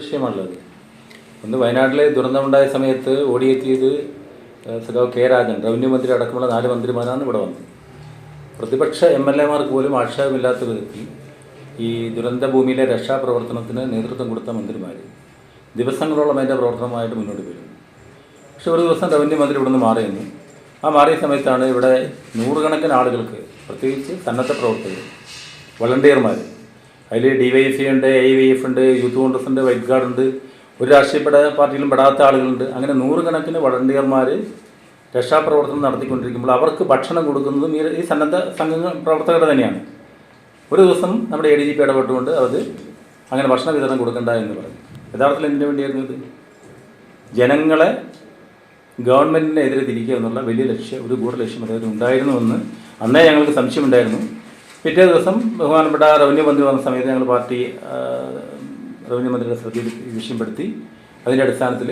വിഷയമാണുള്ളത്. ഒന്ന് വയനാട്ടിലെ ദുരന്തമുണ്ടായ സമയത്ത് ഓടിയെത്തിയത് സഖാവ് കെ രാജൻ. റവന്യൂ മന്ത്രി അടക്കമുള്ള നാല് മന്ത്രിമാരാണ് ഇവിടെ വന്നത്. പ്രതിപക്ഷ എം എൽ എമാർക്ക് പോലും ആക്ഷേപമില്ലാത്ത വിധത്തിൽ ഈ ദുരന്ത ഭൂമിയിലെ രക്ഷാപ്രവർത്തനത്തിന് നേതൃത്വം കൊടുത്ത മന്ത്രിമാർ ദിവസങ്ങളോളം അതിന്റെ പ്രവർത്തനമായിട്ട് മുന്നോട്ട് വരും പക്ഷെ ഒരു ദിവസം റവന്യൂ മന്ത്രി ഇവിടുന്ന് മാറിയെന്നു. ആ മാറിയ സമയത്താണ് ഇവിടെ നൂറുകണക്കിന് ആളുകൾക്ക് പ്രത്യേകിച്ച് സന്നദ്ധ പ്രവർത്തകർ വളണ്ടിയർമാർ അതിൽ ഡി വൈ എഫ് സി ഉണ്ട് എ വൈ എഫ് ഉണ്ട് യൂത്ത് കോൺഗ്രസ് ഉണ്ട് വൈറ്റ് ഗാർഡ് ഉണ്ട്. ഒരു രാഷ്ട്രീയ പെട പാർട്ടിയിലും പെടാത്ത ആളുകളുണ്ട്. അങ്ങനെ നൂറുകണക്കിന് വളണ്ടിയർമാർ രക്ഷാപ്രവർത്തനം നടത്തിക്കൊണ്ടിരിക്കുമ്പോൾ അവർക്ക് ഭക്ഷണം കൊടുക്കുന്നതും ഈ ഈ സന്നദ്ധ സംഘങ്ങൾ പ്രവർത്തകർ തന്നെയാണ്. ഒരു ദിവസം നമ്മുടെ എ ഡി ജി പി ഇടപെട്ടുകൊണ്ട് അത് അങ്ങനെ ഭക്ഷണ വിതരണം കൊടുക്കണ്ട എന്ന് പറഞ്ഞു. യഥാർത്ഥത്തിൽ എന്തിനു വേണ്ടിയായിരുന്നു ഇത്? ജനങ്ങളെ ഗവൺമെന്റിനെതിരെ തിരിക്കുക എന്നുള്ള വലിയ ലക്ഷ്യം ഒരു ഗൂഢ ലക്ഷ്യം അദ്ദേഹത്തിന് ഉണ്ടായിരുന്നുവെന്ന് അന്നേ ഞങ്ങൾക്ക് സംശയമുണ്ടായിരുന്നു. പിറ്റേ ദിവസം ബഹുമാനപ്പെട്ട റവന്യൂ മന്ത്രി വന്ന സമയത്ത് ഞങ്ങൾ പാർട്ടി റവന്യൂ മന്ത്രിയുടെ ശ്രദ്ധയിൽ ഈ വിഷയം പെടുത്തി. അതിന്റെ അടിസ്ഥാനത്തിൽ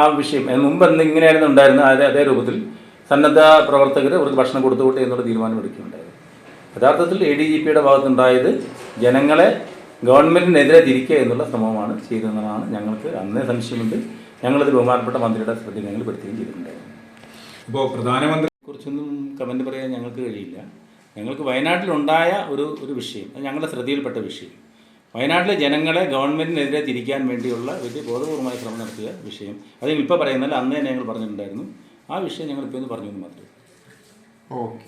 ആ വിഷയം മുമ്പ് എന്ന് ഇങ്ങനെയായിരുന്നു ഉണ്ടായിരുന്നത് അതേ അതേ രൂപത്തിൽ സന്നദ്ധ പ്രവർത്തകർ അവർക്ക് ഭക്ഷണം കൊടുത്തുകൊട്ടെ എന്നുള്ള തീരുമാനമെടുക്കുകയുണ്ടായത് യഥാർത്ഥത്തിൽ എ ഡി ജി പിയുടെ ഭാഗത്തുണ്ടായത് ജനങ്ങളെ ഗവൺമെന്റിനെതിരെ തിരിക്കുക എന്നുള്ള ശ്രമമാണ് ചെയ്തതെന്നാണ് ഞങ്ങൾക്ക് അന്നേ സംശയമുണ്ട്. ഞങ്ങളത് ബഹുമാനപ്പെട്ട മന്ത്രിയുടെ ശ്രദ്ധയിൽ ഞങ്ങൾ പെടുത്തുകയും ചെയ്തിട്ടുണ്ടായിരുന്നു. ഇപ്പോൾ പ്രധാനമന്ത്രിയെ കുറിച്ചൊന്നും കമന്റ് പറയാൻ ഞങ്ങൾക്ക് കഴിയില്ല. ഞങ്ങൾക്ക് വയനാട്ടിലുണ്ടായ ഒരു ഒരു വിഷയം അത് ഞങ്ങളുടെ ശ്രദ്ധയിൽപ്പെട്ട വിഷയം. വയനാട്ടിലെ ജനങ്ങളെ ഗവൺമെന്റിനെതിരെ തിരിക്കാൻ വേണ്ടിയുള്ള വലിയ ബോധപൂർവമായ ശ്രമം നടത്തിയ വിഷയം. അത് ഇപ്പോൾ പറയുന്നില്ല അന്ന് തന്നെ ഞങ്ങൾ പറഞ്ഞിട്ടുണ്ടായിരുന്നു. ആ വിഷയം ഞങ്ങൾ ഇപ്പോൾ ഒന്ന് പറഞ്ഞു മാത്രമേ ഓക്കെ.